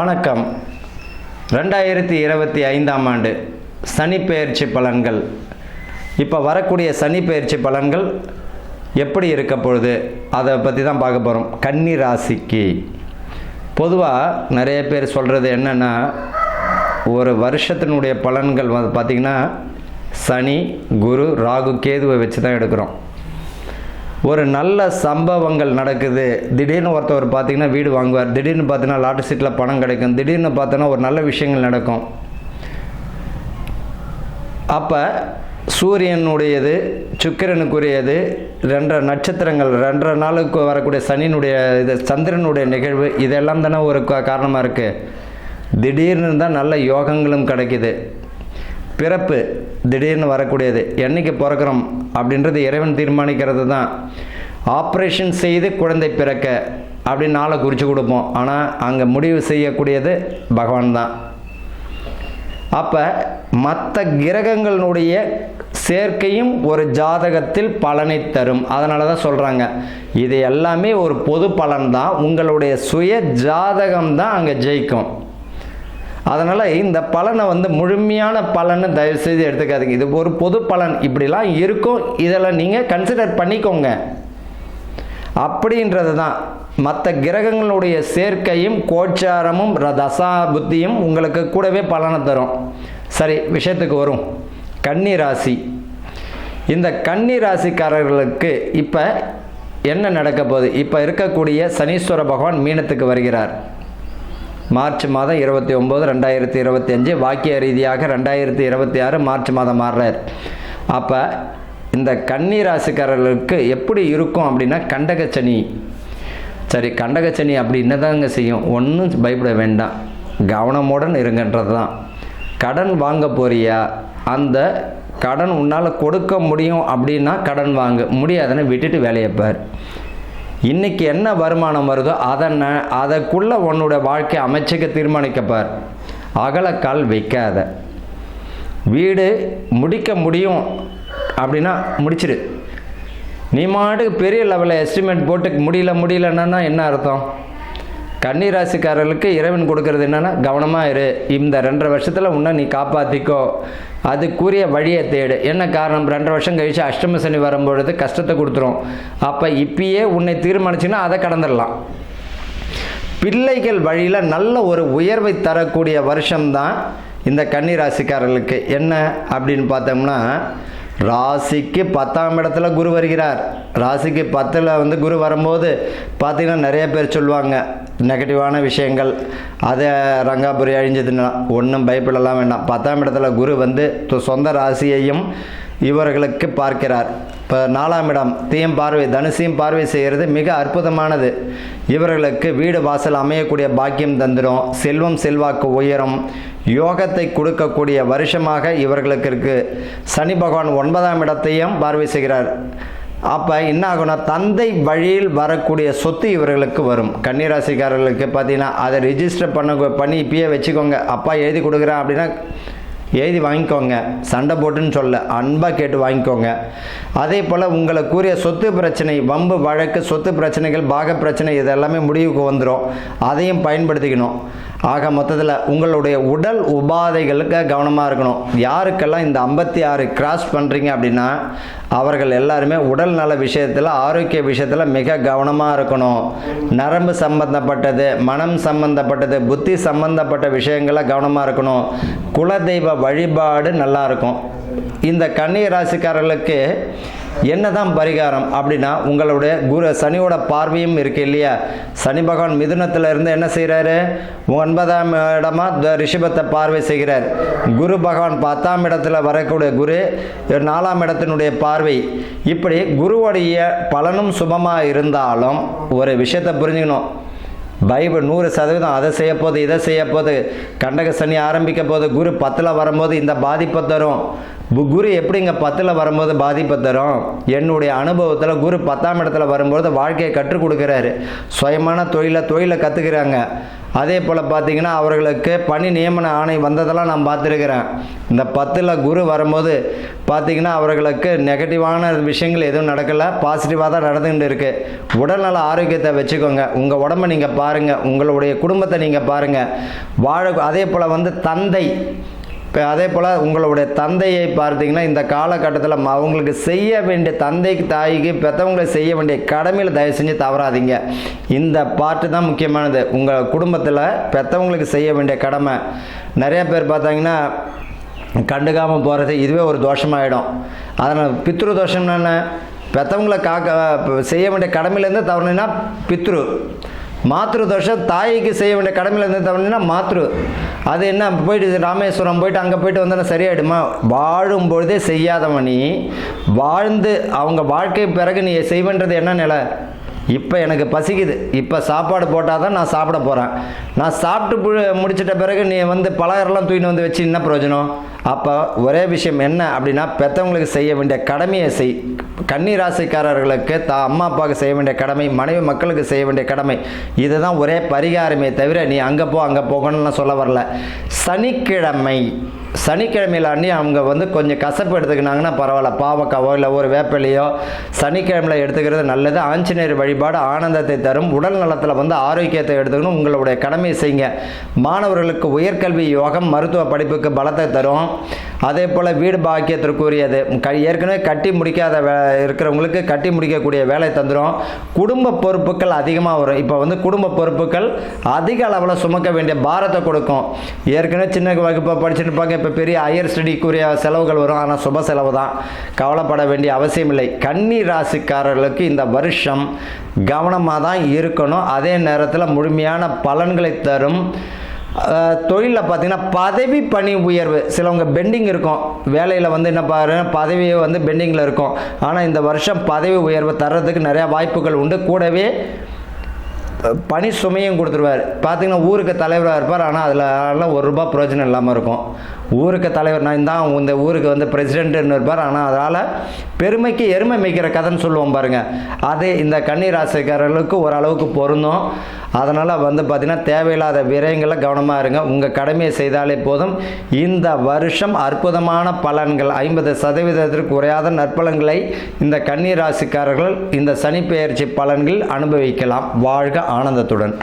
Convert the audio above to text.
வணக்கம். ரெண்டாயிரத்தி இருபத்தி ஐந்தாம் ஆண்டு சனி பெயர்ச்சி பலன்கள். இப்போ வரக்கூடிய சனி பெயர்ச்சி பலன்கள் எப்படி இருக்க பொழுது அதை பற்றி தான் பார்க்க போகிறோம் கன்னி ராசிக்கு. பொதுவாக நிறைய பேர் சொல்கிறது என்னென்னா ஒரு வருஷத்தினுடைய பலன்கள் வந்து பார்த்திங்கன்னா சனி குரு ராகு கேதுவை வச்சு தான் எடுக்கிறோம். ஒரு நல்ல சம்பவங்கள் நடக்குது. திடீர்னு ஒருத்தவர் பார்த்தீங்கன்னா வீடு வாங்குவார். திடீர்னு பார்த்தீங்கன்னா லாட்டரி சீட்டில் பணம் கிடைக்கும். திடீர்னு பார்த்தோன்னா ஒரு நல்ல விஷயங்கள் நடக்கும். அப்போ சூரியனுடையது சுக்கிரனுக்குரியது ரெண்டரை நட்சத்திரங்கள் ரெண்டரை நாளுக்கு வரக்கூடிய சனியினுடைய இது சந்திரனுடைய நிகழ்வு இதெல்லாம் தானே ஒரு காரணமாக இருக்குது திடீர்னு தான் நல்ல யோகங்களும் கிடைக்குது. பிறப்பு திடீர்னு வரக்கூடியது. என்னைக்கு பிறக்கிறோம்? அப்படின்றது இறைவன் தீர்மானிக்கிறது தான் ஆப்ரேஷன் செய்து குழந்தை பிறக்க அப்படின்னு நாளை குறித்து கொடுப்போம். ஆனால் அங்கே முடிவு செய்யக்கூடியது பகவான் தான் அப்போ மற்ற கிரகங்களுடைய சேர்க்கையும் ஒரு ஜாதகத்தில் பலனை தரும். அதனால தான் சொல்கிறாங்க இது எல்லாமே ஒரு பொது பலன் தான் உங்களுடைய சுய ஜாதகம் தான் அங்கே ஜெயிக்கும். அதனால் இந்த பலனை வந்து முழுமையான பலன்னு தயவுசெய்து எடுத்துக்காதீங்க. இது ஒரு பொது பலன். இப்படிலாம் இருக்கும். இதெல்லாம் நீங்கள் கன்சிடர் பண்ணிக்கோங்க. அப்படின்றது தான். மற்ற கிரகங்களுடைய சேர்க்கையும் கோச்சாரமும் ர- தசா புத்தியும் உங்களுக்கு கூடவே பலனை தரும். சரி விஷயத்துக்கு வரும். கன்னி ராசி இந்த கன்னி ராசிக்காரர்களுக்கு இப்போ என்ன நடக்க போகுது? இப்போ இருக்கக்கூடிய சனீஸ்வர பகவான் மீனத்துக்கு வருகிறார். மார்ச் மாதம் இருபத்தி ஒம்பது ரெண்டாயிரத்தி இருபத்தி அஞ்சு. வாக்கிய ரீதியாக ரெண்டாயிரத்தி இருபத்தி ஆறு மார்ச் மாதம் மாறுறார். அப்போ இந்த கன்னி ராசிக்காரர்களுக்கு எப்படி இருக்கும் அப்படின்னா கண்டகச்சனி. சரி கண்டகச்சனி அப்படி என்னதாங்க செய்யும்? ஒன்றும் பயப்பட வேண்டாம். கவனமுடன் இருங்கன்றது தான் கடன் வாங்க போறியா? அந்த கடன் உன்னால் கொடுக்க முடியும் அப்படின்னா கடன் வாங்க. முடியாதுன்னு விட்டுட்டு வேலையை பார். இன்னைக்கு என்ன வருமானம் வருதோ அதை ந- அதற்குள்ள உன்னோட வாழ்க்கை அமைச்சுக்க தீர்மானிக்கப்பார். அகலக்கால் வைக்காத. வீடு முடிக்க முடியும் அப்படின்னா முடிச்சிரு. நீ மாட்டுக்கு பெரிய லெவலில் எஸ்டிமேட் போட்டு முடியல முடியலன்னா என்ன அர்த்தம்? கன்னிராசிக்காரர்களுக்கு இறைவன் கொடுக்கறது என்னென்னா கவனமாக இரு. இந்த ரெண்டரை வருஷத்தில் உன்னை நீ காப்பாற்றிக்கோ அதுக்குரிய வழியை தேடு. என்ன காரணம்? ரெண்டரை வருஷம் கழிச்சு அஷ்டம சனி வரும்பொழுது கஷ்டத்தை கொடுத்துரும். அப்போ இப்பயே உன்னை தீர்மானிச்சுன்னா அதை கடந்துடலாம். பிள்ளைகள் வழியில் நல்ல ஒரு உயர்வை தரக்கூடிய வருஷம்தான் இந்த கன்னி ராசிக்காரர்களுக்கு என்ன அப்படின்னு பார்த்தோம்னா ராசிக்கு பத்தாம் இடத்துல குரு வருகிறார். ராசிக்கு பத்தில் வந்து குரு வரும்போது பார்த்திங்கன்னா நிறைய பேர் சொல்லுவாங்க நெகட்டிவான விஷயங்கள் அதை ரங்காபுரி அழிஞ்சதுன்னா ஒன்றும் பயப்படலாம் வேண்டாம். பத்தாம் இடத்துல குரு வந்து சொந்த ராசியையும் இவர்களுக்கு பார்க்கிறார். இப்போ நாலாம் இடம் தீயும் பார்வை தனுசையும் பார்வை செய்கிறது மிக அற்புதமானது. இவர்களுக்கு வீடு வாசல் அமையக்கூடிய பாக்கியம் தந்துடும் செல்வம் செல்வாக்கு உயரும். யோகத்தை கொடுக்கக்கூடிய வருஷமாக இவர்களுக்கு இருக்குது சனி பகவான் ஒன்பதாம் இடத்தையும் பார்வை செய்கிறார். அப்போ என்ன ஆகும்னா தந்தை வழியில் வரக்கூடிய சொத்து இவர்களுக்கு வரும். கன்னிராசிக்காரர்களுக்கு பார்த்தீங்கன்னா அதை ரிஜிஸ்டர் பண்ண பண்ணி இப்பயே வச்சுக்கோங்க. அப்பா எழுதி கொடுக்குறேன் அப்படின்னா எழுதி வாங்கிக்கோங்க. சண்டை போட்டுன்னு சொல்ல அன்பாக கேட்டு வாங்கிக்கோங்க. அதே போல் உங்களை கூறிய சொத்து பிரச்சனை வம்பு வழக்கு சொத்து பிரச்சனைகள் பாக பிரச்சனை இதெல்லாமே முடிவுக்கு வந்துடும் அதையும் பயன்படுத்திக்கணும். ஆக மொத்தத்தில் உங்களுடைய உடல் உபாதைகளுக்கு கவனமாக இருக்கணும். யாருக்கெல்லாம் இந்த ஐம்பத்தி ஆறு கிராஸ் பண்ணுறீங்க அப்படின்னா அவர்கள் எல்லாருமே உடல் நல விஷயத்தில் ஆரோக்கிய விஷயத்தில் மிக கவனமாக இருக்கணும். நரம்பு சம்பந்தப்பட்டது மனம் சம்பந்தப்பட்டது புத்தி சம்பந்தப்பட்ட விஷயங்களை கவனமாக இருக்கணும். குலதெய்வ வழிபாடு நல்லா இருக்கும். இந்த கன்னி ராசிக்காரர்களுக்கு என்னதான் பரிகாரம் அப்படின்னா உங்களுடைய குரு சனியோட பார்வையும் இருக்கு இல்லையா? சனி பகவான் மிதுனத்தில் இருந்து என்ன செய்கிறாரு ஒன்பதாம் இடமா த- ரிஷபத்தை பார்வை செய்கிறார். குரு பகவான் பத்தாம் இடத்துல வரக்கூடிய குரு நாலாம் இடத்தினுடைய பார்வை. இப்படி குருவுடைய பலனும் சுபமாக இருந்தாலும் ஒரு விஷயத்தை புரிஞ்சுக்கணும். பைபிள் நூறு சதவீதம் அதை செய்ய இதை செய்ய கண்டக சனி ஆரம்பிக்க போது குரு பத்தில் வரும்போது இந்த பாதிப்பை தரும். குரு எப்படிங்க பத்தில் வரும்போது பாதிப்பை தரும்? என்னுடைய அனுபவத்தில் குரு பத்தாம் இடத்துல வரும்போது வாழ்க்கையை கற்றுக் கொடுக்குறாரு. சுயமான தொழிலை தொழிலை கற்றுக்கிறாங்க அதே போல் பார்த்தீங்கன்னா அவர்களுக்கு பணி நியமன ஆணை வந்ததெல்லாம் நான் பார்த்துருக்கிறேன். இந்த பத்தில் குரு வரும்போது பார்த்தீங்கன்னா அவர்களுக்கு நெகட்டிவான விஷயங்கள் எதுவும் நடக்கலை. பாசிட்டிவாக தான் நடந்துகிட்டு இருக்குது உடல்நல ஆரோக்கியத்தை வச்சுக்கோங்க. உங்கள் உடம்பை நீங்கள் பாருங்கள் உங்களுடைய குடும்பத்தை நீங்கள் பாருங்கள் வாழ அதே போல் வந்து தந்தை இப்போ அதே போல் உங்களுடைய தந்தையை பார்த்தீங்கன்னா இந்த காலகட்டத்தில் ம- அவங்களுக்கு செய்ய வேண்டிய தந்தைக்கு தாய்க்கு பெற்றவங்களுக்கு செய்ய வேண்டிய கடமையில் தயவு செஞ்சு தவறாதீங்க. இந்த பாட்டு தான் முக்கியமானது. உங்கள் குடும்பத்தில் பெற்றவங்களுக்கு செய்ய வேண்டிய கடமை. நிறையா பேர் பார்த்தாங்கன்னா கண்டுக்காமல் போகிறது இதுவே ஒரு தோஷமாயிடும். அதனால் பித்ரு தோஷம்னா என்ன? பெற்றவங்களை காக்க செய்ய வேண்டிய கடமையிலேருந்து தவறுனா பித்ரு. மாத்ரு தோஷம் தாய்க்கு செய்ய வேண்டிய கடமையில் தவறுனா மாத்ரு. அது என்ன போயிட்டு ராமேஸ்வரம் போயிட்டு அங்கே போயிட்டு வந்தால் சரியாயிடுமா? வாழும் பொழுதே செய்யாதவன் வாழ்ந்து அவங்க வாழ்க்கை பிறகு நீ செய்வன்றது என்ன நிலை? இப்போ எனக்கு பசிக்குது. இப்போ சாப்பாடு போட்டால் தான் நான் சாப்பிட போகிறேன் நான் சாப்பிட்டு முடிச்சிட்ட பிறகு நீ வந்து பலகாரெல்லாம் தூக்கின்னு வந்து வச்சு என்ன பிரயோஜனம்? அப்போ ஒரே விஷயம் என்ன அப்படின்னா பெற்றவங்களுக்கு செய்ய வேண்டிய கடமையை செய். கன்னிராசிக்காரர்களுக்கு தா அம்மா அப்பாவுக்கு செய்ய வேண்டிய கடமை மனைவி மக்களுக்கு செய்ய வேண்டிய கடமை இதுதான் ஒரே பரிகாரமே தவிர நீ அங்கே போ அங்கே போகணும்னு சொல்ல வரல. சனிக்கிழமை சனிக்கிழமையில் அண்ணி அவங்க வந்து கொஞ்சம் கசப்பு எடுத்துக்கினாங்கன்னா பரவாயில்ல. பாவக்காவோ இல்லை ஒரு வேப்பிலையோ சனிக்கிழமையில் எடுத்துக்கிறது நல்லது. ஆஞ்சநேயர் வழிபாடு ஆனந்தத்தை தரும். உடல் நலத்தில் வந்து ஆரோக்கியத்தை எடுத்துக்கணும். உங்களுடைய கடமையை செய்யுங்க. மாணவர்களுக்கு உயர்கல்வி யோகம் மருத்துவ படிப்புக்கு பலத்தை தரும். அதே போல் வீடு பாக்கியத்திற்குரியது. க ஏற்கனவே கட்டி முடிக்காத வே இருக்கிறவங்களுக்கு கட்டி முடிக்கக்கூடிய வேலை தந்துடும் குடும்ப பொறுப்புகள் அதிகமாக வரும். இப்போ வந்து குடும்ப பொறுப்புகள் அதிக அளவில் சுமக்க வேண்டிய பாரத்தை கொடுக்கும். ஏற்கனவே சின்ன வகுப்பை படிச்சுட்டு இருப்பாங்க. இப்போ பெரிய ஹையர் ஸ்டடிக்குரிய செலவுகள் வரும். ஆனால் சுப செலவு தான். கவலைப்பட வேண்டிய அவசியம் இல்லை. கன்னி ராசிக்காரர்களுக்கு இந்த வருஷம் கவனமாக தான் இருக்கணும். அதே நேரத்தில் முழுமையான பலன்களை தரும். தொழிலில் பார்த்தீங்கன்னா பதவி பணி உயர்வு. சிலவங்க பெண்டிங் இருக்கும். வேலையில் வந்து என்ன பாரு பதவி வந்து பெண்டிங்கில் இருக்கும். ஆனால் இந்த வருஷம் பதவி உயர்வு தர்றதுக்கு நிறையா வாய்ப்புகள் உண்டு. கூடவே பணி சுமையும் கொடுத்துருவார். பார்த்தீங்கன்னா ஊருக்கு தலைவராக இருப்பார். ஆனால் அதில் ஒரு ரூபா பிரயோஜனம் இல்லாமல் இருக்கும். ஊருக்கு தலைவர் நான் தான் இந்த ஊருக்கு வந்து பிரசிடென்ட்னு இருப்பார். ஆனால் அதால் பெருமைக்கு எருமை மேய்க்கிற கதைன்னு சொல்லுவோம் பாருங்கள் அது இந்த கண்ணீர் ராசிக்காரர்களுக்கு ஓரளவுக்கு பொருந்தும். அதனால் வந்து பார்த்திங்கன்னா தேவையில்லாத விரயங்களை கவனமாக இருங்க. உங்கள் கடமையை செய்தாலே போதும். இந்த வருஷம் அற்புதமான பலன்கள் ஐம்பது சதவீதத்திற்கு குறையாத நற்பலன்களை இந்த கன்னி ராசிக்காரர்கள் இந்த சனி பெயர்ச்சி பலன்கள் அனுபவிக்கலாம். வாழ்க ஆனந்தத்துடன்.